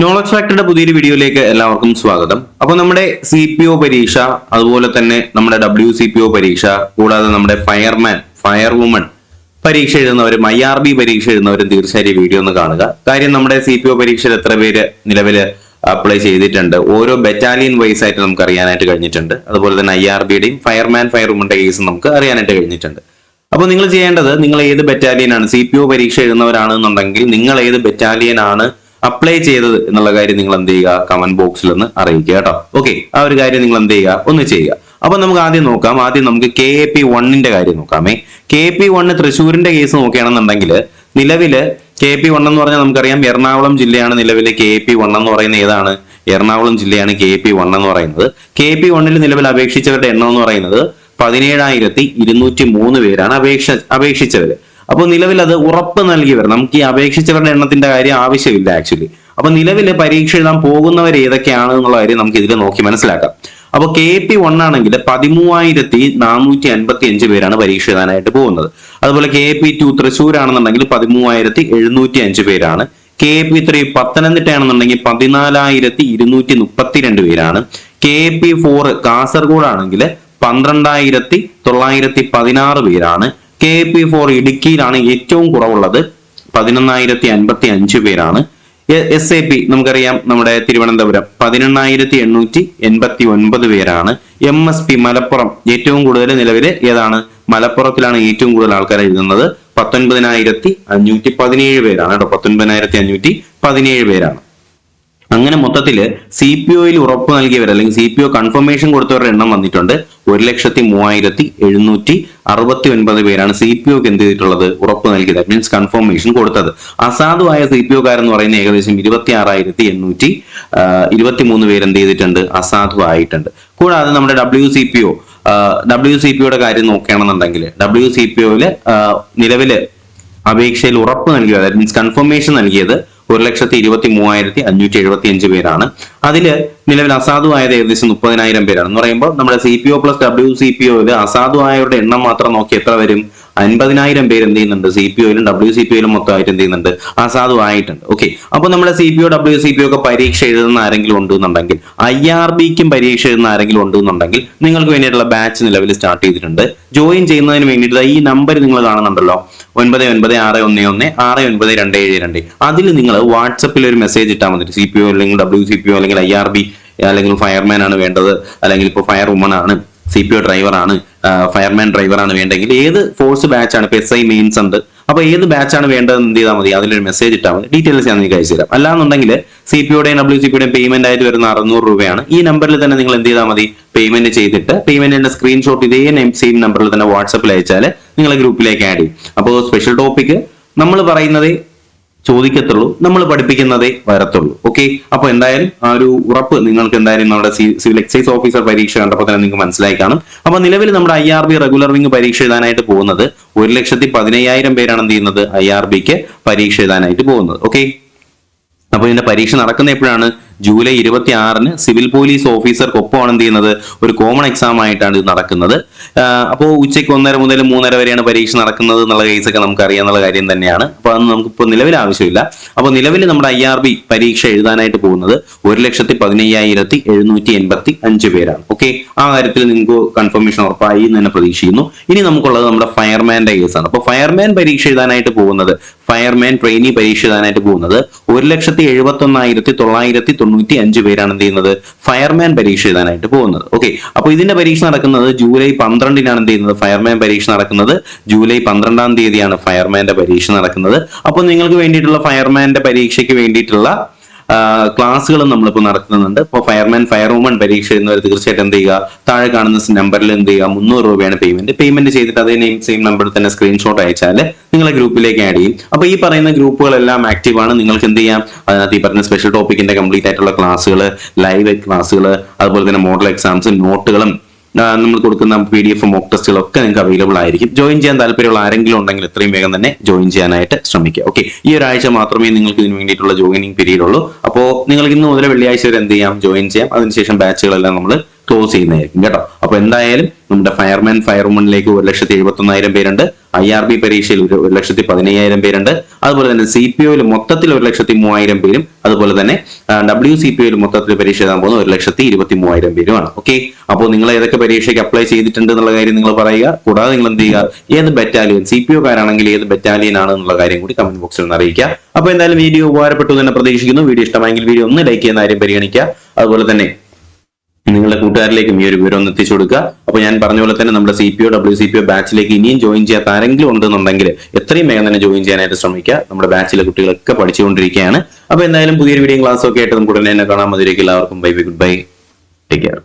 Knowledge ഫാക്ടറിയുടെ പുതിയൊരു വീഡിയോയിലേക്ക് എല്ലാവർക്കും സ്വാഗതം. അപ്പോൾ നമ്മുടെ സി പി ഒ പരീക്ഷ അതുപോലെ തന്നെ നമ്മുടെ ഡബ്ല്യു സി പി ഒ പരീക്ഷ കൂടാതെ നമ്മുടെ ഫയർമാൻ ഫയർ വുമൺ പരീക്ഷ എഴുതുന്നവരും ഐ ആർ ബി പരീക്ഷ എഴുതുന്നവരും തീർച്ചയായും വീഡിയോ ഒന്ന് കാണുക. കാര്യം നമ്മുടെ സി പി ഒ പരീക്ഷയിൽ എത്ര പേര് നിലവിൽ അപ്ലൈ ചെയ്തിട്ടുണ്ട് ഓരോ ബറ്റാലിയൻ വൈസ് ആയിട്ട് നമുക്ക് അറിയാനായിട്ട് കഴിഞ്ഞിട്ടുണ്ട്. അതുപോലെ തന്നെ ഐ ആർ ബിയുടെയും ഫയർമാൻ ഫയർ വുമന്റെ കേസും നമുക്ക് അറിയാനായിട്ട് കഴിഞ്ഞിട്ടുണ്ട്. അപ്പോൾ നിങ്ങൾ ചെയ്യേണ്ടത് നിങ്ങൾ ഏത് ബറ്റാലിയൻ ആണ് സി പി ഒ പരീക്ഷ എഴുതുന്നവരാണെന്നുണ്ടെങ്കിൽ നിങ്ങൾ ഏത് ബറ്റാലിയൻ ആണ് അപ്ലൈ ചെയ്തത് എന്നുള്ള കാര്യം നിങ്ങൾ എന്ത് ചെയ്യുക? കമന്റ് ബോക്സിൽ ഒന്ന് അറിയിക്കുക കേട്ടോ. ഓക്കെ ആ ഒരു കാര്യം നിങ്ങൾ എന്ത് ചെയ്യുക? ഒന്ന് ചെയ്യുക. അപ്പൊ നമുക്ക് ആദ്യം നോക്കാം. ആദ്യം നമുക്ക് കെ എ പി വണ്ണിന്റെ കാര്യം നോക്കാമേ. കെ പി വണ്ണ് തൃശ്ശൂരിന്റെ കേസ് നോക്കുകയാണെന്നുണ്ടെങ്കിൽ നിലവിൽ കെ പി വൺ എന്ന് പറഞ്ഞാൽ നമുക്കറിയാം എറണാകുളം ജില്ലയാണ് നിലവിലെ കെ പി വൺ എന്ന് പറയുന്നത് ഏതാണ്? എറണാകുളം ജില്ലയാണ് കെ പി വൺ എന്ന് പറയുന്നത്. കെ പി വണ്ണിൽ നിലവിൽ അപേക്ഷിച്ചവരുടെ എണ്ണം എന്ന് പറയുന്നത് പതിനേഴായിരത്തി ഇരുന്നൂറ്റി മൂന്ന് പേരാണ് അപേക്ഷ അപേക്ഷിച്ചവര്. അപ്പോൾ നിലവിൽ അത് ഉറപ്പ് നൽകിയവർ നമുക്ക് ഈ അപേക്ഷിച്ചവരുടെ എണ്ണത്തിന്റെ കാര്യം ആവശ്യമില്ല ആക്ച്വലി അപ്പൊ നിലവിൽ പരീക്ഷ എഴുതാൻ പോകുന്നവർ ഏതൊക്കെയാണ് എന്നുള്ള കാര്യം നമുക്ക് ഇതിൽ നോക്കി മനസ്സിലാക്കാം. അപ്പൊ കെ പി വൺ ആണെങ്കിൽ പതിമൂവായിരത്തി നാനൂറ്റി അൻപത്തി അഞ്ച് പേരാണ് പരീക്ഷ എഴുതാനായിട്ട് പോകുന്നത്. അതുപോലെ കെ പി ടു തൃശ്ശൂർ ആണെന്നുണ്ടെങ്കിൽ പതിമൂവായിരത്തി എഴുന്നൂറ്റി അഞ്ച് പേരാണ്. കെ പി ത്രീ പത്തനംതിട്ട ആണെന്നുണ്ടെങ്കിൽ പതിനാലായിരത്തി ഇരുന്നൂറ്റി മുപ്പത്തിരണ്ട് പേരാണ്. കെ പി ഫോർ കാസർഗോഡ് ആണെങ്കിൽ പന്ത്രണ്ടായിരത്തി തൊള്ളായിരത്തി പതിനാറ് പേരാണ്. കെ പി ഫോർ ഇടുക്കിയിലാണ് ഏറ്റവും കുറവുള്ളത്. പതിനൊന്നായിരത്തി അൻപത്തി അഞ്ച് പേരാണ് എസ് എ പി നമുക്കറിയാം നമ്മുടെ തിരുവനന്തപുരം. പതിനെണ്ണായിരത്തി എണ്ണൂറ്റി എൺപത്തി ഒൻപത് പേരാണ്. എം എസ് പി മലപ്പുറം ഏറ്റവും കൂടുതൽ നിലവിൽ ഏതാണ്? മലപ്പുറത്തിലാണ് ഏറ്റവും കൂടുതൽ ആൾക്കാർ എഴുതുന്നത്. പത്തൊൻപതിനായിരത്തി അഞ്ഞൂറ്റി പതിനേഴ് പേരാണ് കേട്ടോ. പത്തൊൻപതിനായിരത്തി അഞ്ഞൂറ്റി പതിനേഴ് പേരാണ്. അങ്ങനെ മൊത്തത്തിൽ സി പി ഒയിൽ ഉറപ്പ് നൽകിയവർ അല്ലെങ്കിൽ സി പി ഒ കൺഫർമേഷൻ കൊടുത്തവരുടെ എണ്ണം വന്നിട്ടുണ്ട്. ഒരു ലക്ഷത്തി മൂവായിരത്തി എഴുന്നൂറ്റി അറുപത്തി ഒൻപത് പേരാണ് സി പി ഒക്ക് എന്ത് ചെയ്തിട്ടുള്ളത്? ഉറപ്പ് നൽകിയത്. മീൻസ് കൺഫർമേഷൻ കൊടുത്തത്. അസാധുവായ സി പി ഒക്കാരെന്ന് പറയുന്ന ഏകദേശം ഇരുപത്തി ആറായിരത്തി എണ്ണൂറ്റി ഇരുപത്തി മൂന്ന് പേര് എന്ത് ചെയ്തിട്ടുണ്ട്? അസാധുവായിട്ടുണ്ട്. കൂടാതെ നമ്മുടെ W C P O W C P ഒയുടെ കാര്യം നോക്കുകയാണെന്നുണ്ടെങ്കിൽ ഡബ്ല്യു സി പി ഒയിൽ നിലവിൽ അപേക്ഷയിൽ ഉറപ്പ് നൽകിയത്. ദാറ്റ് മീൻസ് കൺഫർമേഷൻ നൽകിയത് ഒരു ലക്ഷത്തി ഇരുപത്തി മൂവായിരത്തി അഞ്ഞൂറ്റി എഴുപത്തി അഞ്ച് പേരാണ്. അതിൽ നിലവിൽ അസാധുവായത് ഏകദേശം മുപ്പതിനായിരം പേരാണ്. എന്ന് പറയുമ്പോൾ നമ്മുടെ C P O plus W C P ഒയിൽ അസാധുവായവരുടെ എണ്ണം മാത്രം നോക്കി എത്ര വരും? അൻപതിനായിരം പേര് എന്ത് ചെയ്യുന്നുണ്ട്? സി പി ഒയിലും ഡബ്ല്യു സി പി ഒയിലും മൊത്തമായിട്ട് എന്ത് ചെയ്യുന്നുണ്ട്? അസാധുവായിട്ടുണ്ട് ഓക്കെ അപ്പൊ നമ്മുടെ C P O W C P ഒക്കെ പരീക്ഷ എഴുതുന്ന ആരെങ്കിലും ഉണ്ടെന്നുണ്ടെങ്കിൽ ഐ ആർ ബിക്കും പരീക്ഷ എഴുതുന്ന ആരെങ്കിലും ഉണ്ടെന്നുണ്ടെങ്കിൽ നിങ്ങൾക്ക് വേണ്ടിയിട്ടുള്ള ബാച്ച് നിലവിൽ സ്റ്റാർട്ട് ചെയ്തിട്ടുണ്ട്. ജോയിൻ ചെയ്യുന്നതിന് വേണ്ടിയിട്ട് ഈ നമ്പർ നിങ്ങൾ കാണുന്നുണ്ടല്ലോ. ഒൻപത് ഒൻപത് ആറ് ഒന്ന് ഒന്ന് ആറ് ഒൻപത് രണ്ട് ഏഴ് രണ്ട്. അതിൽ നിങ്ങൾ വാട്സപ്പിൽ ഒരു മെസ്സേജ് ഇട്ടാൽ മതി. സി പി ഒ അല്ലെങ്കിൽ ഡബ്ല്യു സി പി ഒ അല്ലെങ്കിൽ ഐ ആർ ബി അല്ലെങ്കിൽ ഫയർമാൻ ആണ് വേണ്ടത് അല്ലെങ്കിൽ ഇപ്പോൾ ഫയർ വുമൺ ആണ്. സി പി ഒ ഡ്രൈവറാണ് ഫയർമാൻ ഡ്രൈവറാണ് വേണ്ടെങ്കിൽ ഏത് ഫോഴ്സ് ബാച്ചാണ് ആണ് ഇപ്പൊ എസ് ഐ മെയിൻസ് ഉണ്ട്. അപ്പോൾ ഏത് ബാച്ചാണ് വേണ്ടതെന്ന് എന്ത് ചെയ്താൽ മതി അതിലൊരു മെസ്സേജ് ഇട്ടാൽ മതി. ഡീറ്റെയിൽസ് ഞാൻ നിങ്ങൾക്ക് അയച്ചു തരാം. അല്ലാന്നുണ്ടെങ്കിൽ സി പി ഒയുടെയും ഡബ്ല്യു സി പിയുടെയും പേയ്മെന്റ് ആയിട്ട് വരുന്ന അറുന്നൂറ് രൂപയാണ്. ഈ നമ്പറിൽ തന്നെ നിങ്ങൾ എന്ത് ചെയ്താൽ മതി പേയ്മെന്റ് ചെയ്തിട്ട് പേയ്മെന്റിന്റെ സ്ക്രീൻഷോട്ട് ഇതേ സെയിം നമ്പറിൽ തന്നെ വാട്സപ്പിൽ അയച്ചാൽ നിങ്ങളെ ഗ്രൂപ്പിലേക്ക് ആഡ് ചെയ്യും. അപ്പോൾ സ്പെഷ്യൽ ടോപ്പിക് നമ്മൾ പറയുന്നത് ചോദിക്കത്തുള്ളൂ. നമ്മൾ പഠിപ്പിക്കുന്നതേ വരത്തുള്ളൂ. ഓക്കെ അപ്പൊ എന്തായാലും ആ ഒരു ഉറപ്പ് നിങ്ങൾക്ക് എന്തായാലും നമ്മുടെ സിവിൽ എക്സൈസ് ഓഫീസർ പരീക്ഷ കണ്ടപ്പോൾ തന്നെ നിങ്ങൾക്ക് മനസ്സിലായി കാണും. അപ്പൊ നിലവിൽ നമ്മുടെ I R B regular wing പരീക്ഷ എഴുതാനായിട്ട് പോകുന്നത് ഒരു ലക്ഷത്തി പതിനയ്യായിരം പേരാണ് എന്ത് ചെയ്യുന്നത്? ഐ ആർ ബിക്ക് പരീക്ഷ എഴുതാനായിട്ട് പോകുന്നത്. ഓക്കെ അപ്പൊ ഇതിന്റെ പരീക്ഷ നടക്കുന്ന എപ്പോഴാണ്? ജൂലൈ ഇരുപത്തി ആറിന് സിവിൽ പോലീസ് ഓഫീസർക്കൊപ്പമാണ് എന്ത് ചെയ്യുന്നത്? ഒരു കോമൺ എക്സാം ആയിട്ടാണ് ഇത് നടക്കുന്നത്. അപ്പോൾ ഉച്ചയ്ക്ക് ഒന്നര മുതൽ മൂന്നര വരെയാണ് പരീക്ഷ നടക്കുന്നത് എന്നുള്ള കേസൊക്കെ നമുക്ക് അറിയാന്നുള്ള കാര്യം തന്നെയാണ്. അപ്പോൾ അത് നമുക്കിപ്പോൾ നിലവിൽ ആവശ്യമില്ല. അപ്പോൾ നിലവിൽ നമ്മുടെ ഐ പരീക്ഷ എഴുതാനായിട്ട് പോകുന്നത് ഒരു ലക്ഷത്തി പതിനയ്യായിരത്തി എഴുന്നൂറ്റി എൺപത്തി അഞ്ച് പേരാണ്. ഓക്കെ? ആ കാര്യത്തിൽ നിങ്ങൾക്ക് കൺഫർമേഷൻ ഉറപ്പായി എന്ന് തന്നെ പ്രതീക്ഷിക്കുന്നു. ഇനി നമുക്കുള്ളത് നമ്മുടെ ഫയർമാന്റെ കേസാണ്. അപ്പോൾ ഫയർമാൻ പരീക്ഷ എഴുതാനായിട്ട് പോകുന്നത് ഫയർമാൻ ട്രെയിനി പരീക്ഷ എഴുതാനായിട്ട് പോകുന്നത് ഒരു ലക്ഷത്തി എഴുപത്തി ഒന്നായിരത്തി തൊള്ളായിരത്തി തൊണ്ണൂറ്റി അഞ്ച് പേരാണ് എന്ത് ചെയ്യുന്നത്? ഫയർമാൻ പരീക്ഷ എഴുതാനായിട്ട് പോകുന്നത്. ഓക്കെ അപ്പോൾ ഇതിന്റെ പരീക്ഷ നടക്കുന്നത് ജൂലൈ പന്ത്രണ്ടിനാണ് എന്ത് ചെയ്യുന്നത്? ഫയർമാൻ പരീക്ഷ നടക്കുന്നത് ജൂലൈ പന്ത്രണ്ടാം തീയതിയാണ് ഫയർമാന്റെ പരീക്ഷ നടക്കുന്നത്. അപ്പോൾ നിങ്ങൾക്ക് വേണ്ടിയിട്ടുള്ള ഫയർമാന്റെ പരീക്ഷയ്ക്ക് വേണ്ടിയിട്ടുള്ള ക്ലാസ്സുകളും നമ്മളിപ്പോൾ നടത്തുന്നുണ്ട്. ഇപ്പോൾ ഫയർമാൻ ഫയർ വുമൺ പരീക്ഷ എഴുതുന്നവർ തീർച്ചയായിട്ടും എന്ത് ചെയ്യുക? താഴെ കാണുന്ന നമ്പറിൽ എന്ത് ചെയ്യുക? മുന്നൂറ് രൂപയാണ് പേയ്മെന്റ് പേയ്മെന്റ് ചെയ്തിട്ട് അതേ നെയിം സെയിം നമ്പറിൽ തന്നെ സ്ക്രീൻഷോട്ട് അയച്ചാൽ നിങ്ങളെ ഗ്രൂപ്പിലേക്ക് ആഡ് ചെയ്യും. അപ്പോൾ ഈ പറയുന്ന ഗ്രൂപ്പുകളെല്ലാം ആക്റ്റീവ് ആണ്. നിങ്ങൾക്ക് എന്ത് ചെയ്യാം? അതിനകത്ത് ഈ പറഞ്ഞ സ്പെഷ്യൽ ടോപ്പിക്കിന്റെ കംപ്ലീറ്റ് ആയിട്ടുള്ള ക്ലാസ്സുകൾ ലൈവ് ക്ലാസ്സുകൾ അതുപോലെ തന്നെ മോഡൽ എക്സാംസ് നോട്ടുകളും നമ്മൾ കൊടുക്കുന്ന പി ഡി എഫ് മോക്ക് ടെസ്റ്റുകളൊക്കെ നിങ്ങൾക്ക് അവൈലബിൾ ആയിരിക്കും. ജോയിൻ ചെയ്യാൻ താല്പര്യമുള്ള ആരെങ്കിലും ഉണ്ടെങ്കിൽ എത്രയും വേഗം തന്നെ ജോയിൻ ചെയ്യാനായിട്ട് ശ്രമിക്കുക. ഓക്കെ ഈ ഒരാഴ്ച മാത്രമേ നിങ്ങൾക്ക് ഇതിന് വേണ്ടിയിട്ടുള്ള ജോയിനിങ് പീരീഡ് ഉള്ളൂ. അപ്പോൾ നിങ്ങൾക്ക് ഇന്ന് മുതൽ വെള്ളിയാഴ്ച വരെ എന്ത് ചെയ്യാം? ജോയിൻ ചെയ്യാം. അതിനുശേഷം ബാച്ചുകളെല്ലാം നമ്മൾ ക്ലോസ് ചെയ്യുന്നതായിരിക്കും കേട്ടോ. അപ്പൊ എന്തായാലും നമ്മുടെ ഫയർമാൻ ഫയർവുമനിലേക്ക് ഒരു ലക്ഷത്തി എഴുപത്തി ഒന്നായിരം പേരുണ്ട്. ഐ ആർ ബി പരീക്ഷയിൽ ഒരു ലക്ഷത്തി പതിനയ്യായിരം പേരുണ്ട്. അതുപോലെ തന്നെ സി പി ഒയിൽ മൊത്തത്തിൽ ഒരു ലക്ഷത്തി മൂവായിരം പേരും. അതുപോലെ തന്നെ ഡബ്ല്യു സി പി ഒയിൽ മൊത്തത്തിൽ പരീക്ഷ എഴുതാൻ പോകുന്ന ഒരു ലക്ഷത്തി ഇരുപത്തി മൂവായിരം പേരുമാണ്. ഓക്കെ അപ്പോൾ നിങ്ങൾ ഏതൊക്കെ പരീക്ഷയ്ക്ക് അപ്ലൈ ചെയ്തിട്ടുണ്ട് എന്നുള്ള കാര്യം നിങ്ങൾ പറയുക. കൂടാതെ നിങ്ങൾ എന്ത് ചെയ്യുക? ഏത് ബറ്റാലിയൻ സി പി ഒക്കാരാണെങ്കിൽ ഏത് ബറ്റാലിയൻ ആണ് എന്നുള്ള കാര്യം കൂടി കമന്റ് ബോക്സിൽ നിന്ന് അറിയിക്കുക. അപ്പോൾ എന്തായാലും വീഡിയോ ഉപകാരപ്പെട്ടു എന്ന് തന്നെ പ്രതീക്ഷിക്കുന്നു. വീഡിയോ ഇഷ്ടമായെങ്കിൽ വീഡിയോ ഒന്ന് ലൈക്ക് ചെയ്യുന്ന കാര്യം പരിഗണിക്കുക. അതുപോലെ തന്നെ നിങ്ങളുടെ കൂട്ടുകാരിലേക്കും ഈ ഒരു വിവരം ഒന്ന് എത്തിച്ചു കൊടുക്കുക. അപ്പൊ ഞാൻ പറഞ്ഞ പോലെ തന്നെ നമ്മുടെ C P O W C P O ബാച്ചിലേക്ക് ഇനിയും ജോയിൻ ചെയ്യാത്ത ആരെങ്കിലും ഉണ്ടെന്നുണ്ടെങ്കിൽ എത്രയും വേഗം തന്നെ ജോയിൻ ചെയ്യാനായിട്ട് ശ്രമിക്കുക. നമ്മുടെ ബാച്ചിലെ കുട്ടികളൊക്കെ പഠിച്ചുകൊണ്ടിരിക്കുകയാണ്. അപ്പൊ എന്തായാലും പുതിയൊരു വീഡിയോ ക്ലാസ് ഒക്കെ ആയിട്ട് നമുക്ക് ഉടനെ തന്നെ കാണാൻ മതിയായിരിക്കും എല്ലാവർക്കും bye bye good bye take care